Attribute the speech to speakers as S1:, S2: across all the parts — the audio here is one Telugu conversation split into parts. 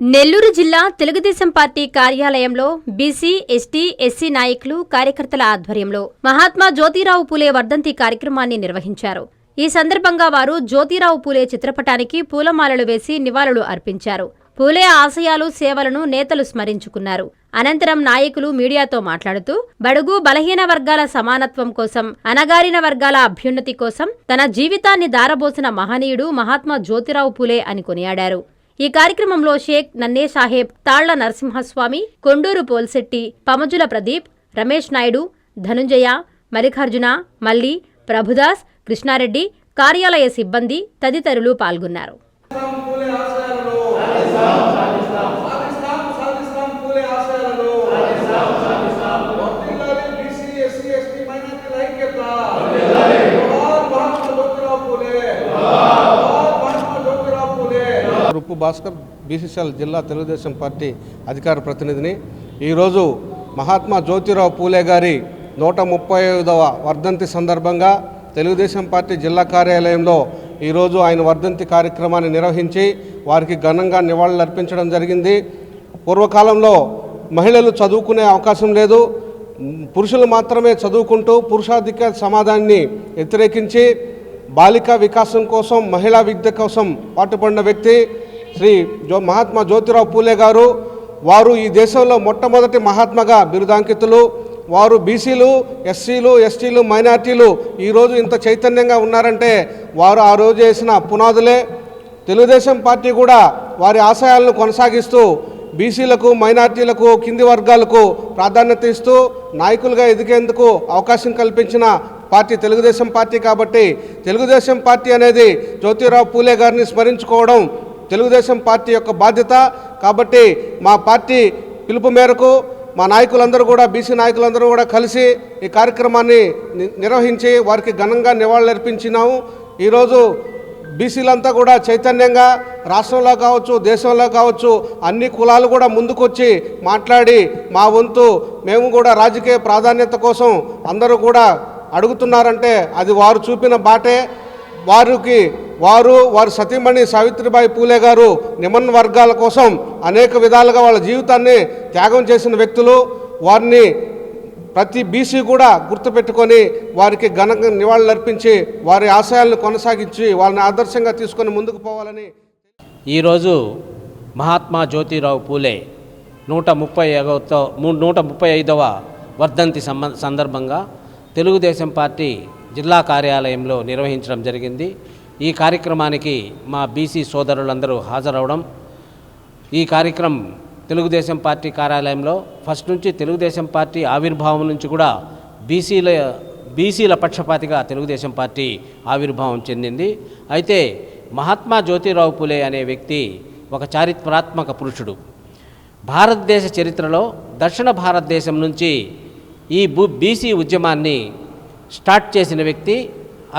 S1: నెల్లూరు జిల్లా తెలుగుదేశం పార్టీ కార్యాలయంలో బీసీ ఎస్టీ ఎస్సీ నాయకులు కార్యకర్తల ఆధ్వర్యంలో మహాత్మా జ్యోతిరావు పూలే వర్ధంతి కార్యక్రమాన్ని నిర్వహించారు. ఈ సందర్భంగా వారు జ్యోతిరావు పూలే చిత్రపటానికి పూలమాలలు వేసి నివాళులు అర్పించారు. పూలే ఆశయాలు సేవలను నేతలు స్మరించుకున్నారు. అనంతరం నాయకులు మీడియాతో మాట్లాడుతూ బడుగు బలహీన వర్గాల సమానత్వం కోసం అనగారిన వర్గాల అభ్యున్నతి కోసం తన జీవితాన్ని దారబోసిన మహనీయుడు మహాత్మా జ్యోతిరావు పూలే అని కొనియాడారు. ఈ కార్యక్రమంలో షేక్ నన్నే సాహెబ్ తాళ్ళ నరసింహస్వామి కొండూరు పోల్శెట్టి పమజుల ప్రదీప్ రమేష్ నాయుడు ధనుంజయ మల్లికార్జున మల్లి ప్రభుదాస్ కృష్ణారెడ్డి కార్యాలయ సిబ్బంది తదితరులు పాల్గొన్నారు
S2: పూలే ఆశయాలను సాధిస్తాం సాధిస్తాం పూలే ఆశయాలను వర్ధిల్లాలి బీసీ ఎస్సీ ఎస్టీ మైనారిటీల ఐక్యత జోహార్ మహాత్మా జ్యోతిరావు పూలే జోహార్ మహాత్మా జ్యోతిరావు పూలే
S3: రూపు భాస్కర్ బీసీసీఎల్ జిల్లా తెలుగుదేశం పార్టీ అధికార ప్రతినిధిని. ఈరోజు మహాత్మా జ్యోతిరావు పూలే గారి నూట ముప్పై ఐదవ వర్ధంతి సందర్భంగా తెలుగుదేశం పార్టీ జిల్లా కార్యాలయంలో ఈరోజు ఆయన వర్ధంతి కార్యక్రమాన్ని నిర్వహించి వారికి ఘనంగా నివాళులు అర్పించడం జరిగింది. పూర్వకాలంలో మహిళలు చదువుకునే అవకాశం లేదు. పురుషులు మాత్రమే చదువుకుంటూ పురుషాధిక సమాజాన్ని వ్యతిరేకించి బాలికా వికాసం కోసం మహిళా విద్య కోసం పాటుపడిన వ్యక్తి శ్రీ జో మహాత్మా జ్యోతిరావు పూలే గారు వారు ఈ దేశంలో మొట్టమొదటి మహాత్మగా బిరుదాంకితులు వారు బీసీలు ఎస్సీలు ఎస్టీలు మైనార్టీలు ఈరోజు ఇంత చైతన్యంగా ఉన్నారంటే వారు ఆ రోజు వేసిన పునాదులే. తెలుగుదేశం పార్టీ కూడా వారి ఆశయాలను కొనసాగిస్తూ బీసీలకు మైనార్టీలకు కింది వర్గాలకు ప్రాధాన్యత ఇస్తూ నాయకులుగా ఎదిగేందుకు అవకాశం కల్పించిన పార్టీ తెలుగుదేశం పార్టీ కాబట్టి తెలుగుదేశం పార్టీ అనేది జ్యోతిరావు పూలే గారిని స్మరించుకోవడం తెలుగుదేశం పార్టీ యొక్క బాధ్యత. కాబట్టి మా పార్టీ పిలుపు మేరకు మా నాయకులందరూ కూడా బీసీ నాయకులందరూ కూడా కలిసి ఈ కార్యక్రమాన్ని ని- నిర్వహించి వారికి ఘనంగా నివాళులర్పించినాము ఈరోజు బీసీలంతా కూడా చైతన్యంగా రాష్ట్రంలో కావచ్చు దేశంలో కావచ్చు అన్ని కులాలు కూడా ముందుకొచ్చి మాట్లాడి మా వంతు మేము కూడా రాజకీయ ప్రాధాన్యత కోసం అందరూ కూడా అడుగుతున్నారంటే అది వారు చూపిన బాటే. వారికి వారు వారి సతీమణి సావిత్రిబాయి పూలే గారు నిమన్ వర్గాల కోసం అనేక విధాలుగా వాళ్ళ జీవితాన్ని త్యాగం చేసిన వ్యక్తులు. వారిని ప్రతి బీసీ కూడా గుర్తుపెట్టుకొని వారికి ఘనంగా నివాళులర్పించి వారి ఆశయాలను కొనసాగించి వాళ్ళని ఆదర్శంగా తీసుకొని ముందుకు పోవాలని
S4: ఈరోజు మహాత్మా జ్యోతిరావు పూలే నూట ముప్పై ఐదవతో నూట ముప్పై ఐదవ వర్ధంతి సంబంధ సందర్భంగా తెలుగుదేశం పార్టీ జిల్లా కార్యాలయంలో నిర్వహించడం జరిగింది. ఈ కార్యక్రమానికి మా బీసీ సోదరులందరూ హాజరవడం ఈ కార్యక్రమం తెలుగుదేశం పార్టీ కార్యాలయంలో ఫస్ట్ నుంచి తెలుగుదేశం పార్టీ ఆవిర్భావం నుంచి కూడా బీసీల బీసీల పక్షపాతిగా తెలుగుదేశం పార్టీ ఆవిర్భావం చెందింది. అయితే మహాత్మా జ్యోతిరావు పులే అనే వ్యక్తి ఒక చారిత్రాత్మక పురుషుడు. భారతదేశ చరిత్రలో దక్షిణ భారతదేశం నుంచి ఈ బు బీసీ ఉద్యమాన్ని స్టార్ట్ చేసిన వ్యక్తి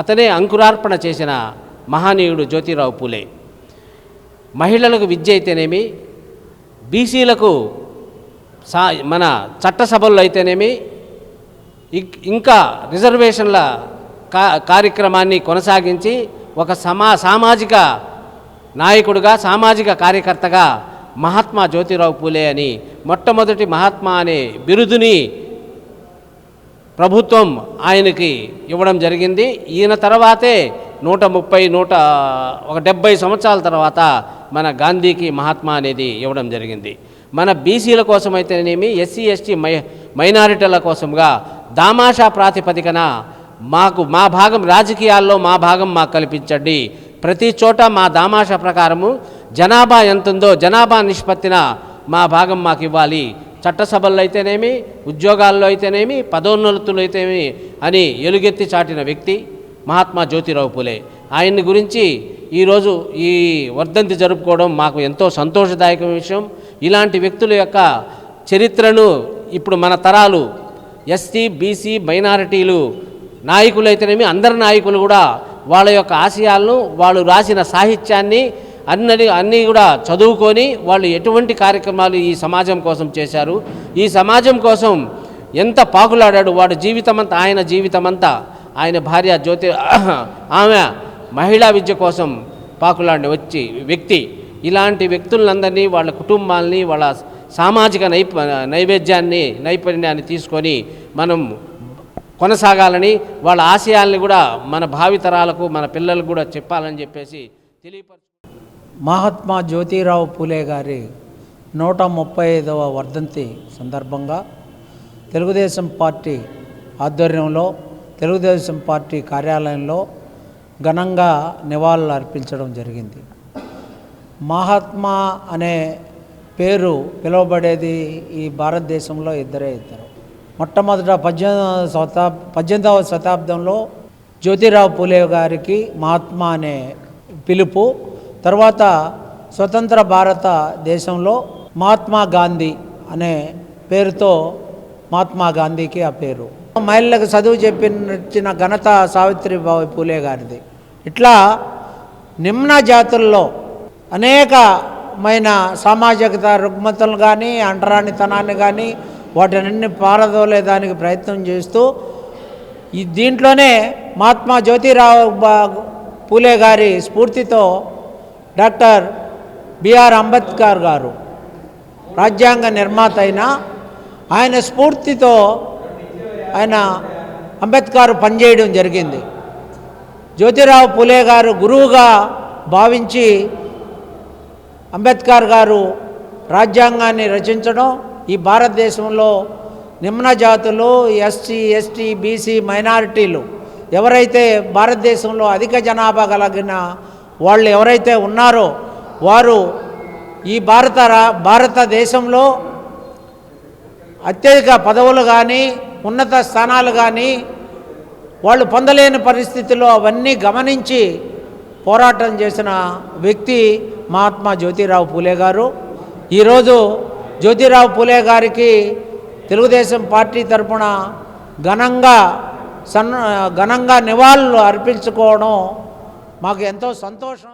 S4: అతనే అంకురార్పణ చేసిన మహనీయుడు జ్యోతిరావు పూలే. మహిళలకు విద్య అయితేనేమి బీసీలకు సా మన చట్టసభల్లో అయితేనేమి ఇంకా రిజర్వేషన్ల కా కార్యక్రమాన్ని కొనసాగించి ఒక సమా సామాజిక నాయకుడుగా సామాజిక కార్యకర్తగా మహాత్మా జ్యోతిరావు పూలే అని మొట్టమొదటి మహాత్మా అనే బిరుదుని ప్రభుత్వం ఆయనకి ఇవ్వడం జరిగింది. ఈయన తర్వాతే నూట ముప్పై నూట ఒక డెబ్బై సంవత్సరాల తర్వాత మన గాంధీకి మహాత్మా అనేది ఇవ్వడం జరిగింది. మన బీసీల కోసం అయితేనేమి ఎస్సీ ఎస్టీ మై మైనారిటీల కోసంగా దామాషా ప్రాతిపదికన మాకు మా భాగం రాజకీయాల్లో మా భాగం మాకు కల్పించండి. ప్రతి చోట మా దామాషా ప్రకారము జనాభా ఎంతుందో జనాభా నిష్పత్తిన మా భాగం మాకు ఇవ్వాలి. చట్టసభల్లో అయితేనేమి ఉద్యోగాల్లో అయితేనేమి పదోన్నతులు అయితేనేమి అని ఎలుగెత్తి చాటిన వ్యక్తి మహాత్మా జ్యోతిరావు పూలే. ఆయన్ని గురించి ఈరోజు ఈ వర్ధంతి జరుపుకోవడం మాకు ఎంతో సంతోషదాయక విషయం. ఇలాంటి వ్యక్తుల యొక్క చరిత్రను ఇప్పుడు మన తరాలు ఎస్టీ బీసీ మైనారిటీలు నాయకులైతేనేమి అందరి నాయకులు కూడా వాళ్ళ యొక్క ఆశయాలను వాళ్ళు రాసిన సాహిత్యాన్ని అన్నది అన్నీ కూడా చదువుకొని వాళ్ళు ఎటువంటి కార్యక్రమాలు ఈ సమాజం కోసం చేశారు. ఈ సమాజం కోసం ఎంత పాకులాడాడు వాడు జీవితమంతా ఆయన జీవితమంతా. ఆయన భార్య జ్యోతి ఆమె మహిళా విద్య కోసం పాకులాడిన వచ్చి వ్యక్తి. ఇలాంటి వ్యక్తులందరినీ వాళ్ళ కుటుంబాలని వాళ్ళ సామాజిక నైప నైవేద్యాన్ని నైపుణ్యాన్ని తీసుకొని మనం కొనసాగాలని వాళ్ళ ఆశయాల్ని కూడా మన భావితరాలకు మన పిల్లలకు కూడా చెప్పాలని చెప్పేసి తెలియపరచు
S5: మహాత్మా జ్యోతిరావు పూలే గారి నూట ముప్పై ఐదవ వర్ధంతి సందర్భంగా తెలుగుదేశం పార్టీ ఆధ్వర్యంలో తెలుగుదేశం పార్టీ కార్యాలయంలో ఘనంగా నివాళులు అర్పించడం జరిగింది. మహాత్మా అనే పేరు పిలువబడేది ఈ భారతదేశంలో ఇద్దరే ఇద్దరు. మొట్టమొదట పద్దెనిమిదవ శతాబ్ పద్దెనిమిదవ శతాబ్దంలో జ్యోతిరావు పూలే గారికి మహాత్మా అనే పిలుపు తర్వాత స్వతంత్ర భారత దేశంలో మహాత్మా గాంధీ అనే పేరుతో మహాత్మా గాంధీకి ఆ పేరు. మహిళలకు చదువు చెప్పిన ఘనత సావిత్రిబాయి పూలే గారిది. ఇట్లా నిమ్న జాతుల్లో అనేకమైన సామాజిక రుగ్మతలు కానీ అంటరానితనాన్ని కానీ వాటినన్ని పారదోలేదానికి ప్రయత్నం చేస్తూ ఈ దీంట్లోనే మహాత్మా జ్యోతిరావు పూలే గారి స్ఫూర్తితో డాక్టర్ బిఆర్ అంబేద్కర్ గారు రాజ్యాంగ నిర్మాత అయిన ఆయన స్ఫూర్తితో ఆయన అంబేద్కర్ పనిచేయడం జరిగింది. జ్యోతిరావు పులే గారు గురువుగా భావించి అంబేద్కర్ గారు రాజ్యాంగాన్ని రచించడం ఈ భారతదేశంలో నిమ్న జాతులు ఎస్సీ ఎస్టీ బీసీ మైనారిటీలు ఎవరైతే భారతదేశంలో అధిక జనాభా కలిగిన వాళ్ళు ఎవరైతే ఉన్నారో వారు ఈ భారత భారతదేశంలో అత్యధిక పదవులు కానీ ఉన్నత స్థానాలు కానీ వాళ్ళు పొందలేని పరిస్థితుల్లో అవన్నీ గమనించి పోరాటం చేసిన వ్యక్తి మహాత్మా జ్యోతిరావు పూలే గారు. ఈరోజు జ్యోతిరావు పూలే గారికి తెలుగుదేశం పార్టీ తరపున ఘనంగా సన్ ఘనంగా నివాళులు అర్పించుకోవడం మాకు ఎంతో సంతోషం.